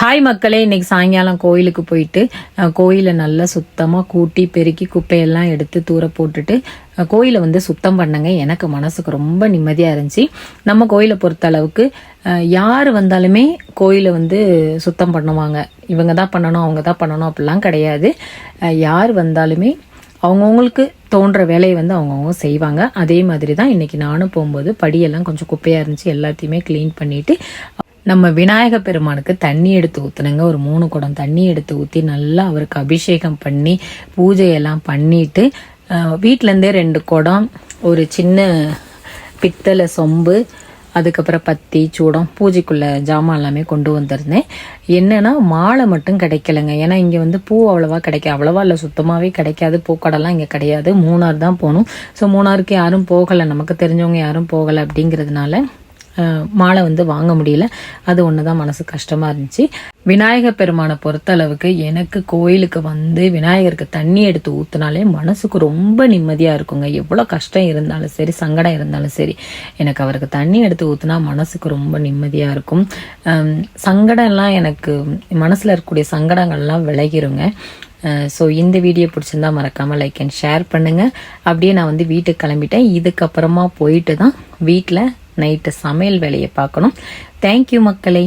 Hi மக்களே இன்னைக்கு சாயங்காலம் கோயிலுக்கு போயிட்டு கோயிலை நல்லா சுத்தமாக கூட்டி பெருக்கி குப்பையெல்லாம் எடுத்து தூர போட்டுட்டு கோயிலை வந்து சுத்தம் பண்ணங்க. எனக்கு மனசுக்கு ரொம்ப நிம்மதியாக இருந்துச்சு. நம்ம கோயிலை பொறுத்த அளவுக்கு யார் வந்தாலுமே கோயிலை வந்து சுத்தம் பண்ணுவாங்க. இவங்க தான் பண்ணணும் அவங்க தான் பண்ணணும் அப்படிலாம் கிடையாது. யார் வந்தாலுமே அவங்கவுங்களுக்கு தோன்ற வேலையை வந்து அவங்கவுங்க செய்வாங்க. அதே மாதிரி தான் இன்னைக்கு நானும் போகும்போது படியெல்லாம் கொஞ்சம் குப்பையாக இருந்துச்சு. எல்லாத்தையுமே க்ளீன் பண்ணிட்டு நம்ம விநாயக பெருமானுக்கு தண்ணி எடுத்து ஊற்றுனங்க ஒரு மூணு குடம் தண்ணி எடுத்து ஊற்றி நல்லா அவருக்கு அபிஷேகம் பண்ணி பூஜையெல்லாம் பண்ணிட்டு வீட்டிலேருந்தே ரெண்டு குடம் ஒரு சின்ன பித்தளை சொம்பு அதுக்கப்புறம் பத்தி சூடம் பூஜைக்குள்ள ஜாமான் எல்லாமே கொண்டு வந்திருந்தேன். என்னன்னா மாலை மட்டும் கிடைக்கலங்க. ஏன்னா இங்கே வந்து பூ அவ்வளவா கிடைக்க அவ்வளவா இல்லை சுத்தமாகவே கிடைக்காது. பூக்கடைலாம் இங்கே கிடையாது. மூணார் தான் போகணும். ஸோ மூணாருக்கு யாரும் போகலை. நமக்கு தெரிஞ்சவங்க யாரும் போகலை அப்படிங்கிறதுனால மாலை வந்து வாங்க முடியல. அது ஒன்று தான் மனசு கஷ்டமாக இருந்துச்சு. விநாயகர் பெருமானை பொறுத்த அளவுக்கு எனக்கு கோயிலுக்கு வந்து விநாயகருக்கு தண்ணி எடுத்து ஊற்றுனாலே மனசுக்கு ரொம்ப நிம்மதியாக இருக்குங்க. எவ்வளோ கஷ்டம் இருந்தாலும் சரி சங்கடம் இருந்தாலும் சரி எனக்கு அவருக்கு தண்ணி எடுத்து ஊற்றுனா மனசுக்கு ரொம்ப நிம்மதியாக இருக்கும். சங்கடம்லாம் எனக்கு மனசில் இருக்கக்கூடிய சங்கடங்கள்லாம் விலகிருங்க. ஸோ இந்த வீடியோ பிடிச்சிருந்தா மறக்காமல் லைக் அண்ட் ஷேர் பண்ணுங்கள் அப்படியே நான் வந்து வீட்டுக்கு கிளம்பிட்டேன். இதுக்கப்புறமா போயிட்டு தான் வீட்டில் நைட்டு சமையல் வேலையை பார்க்கணும். தேங்க்யூ மக்களை.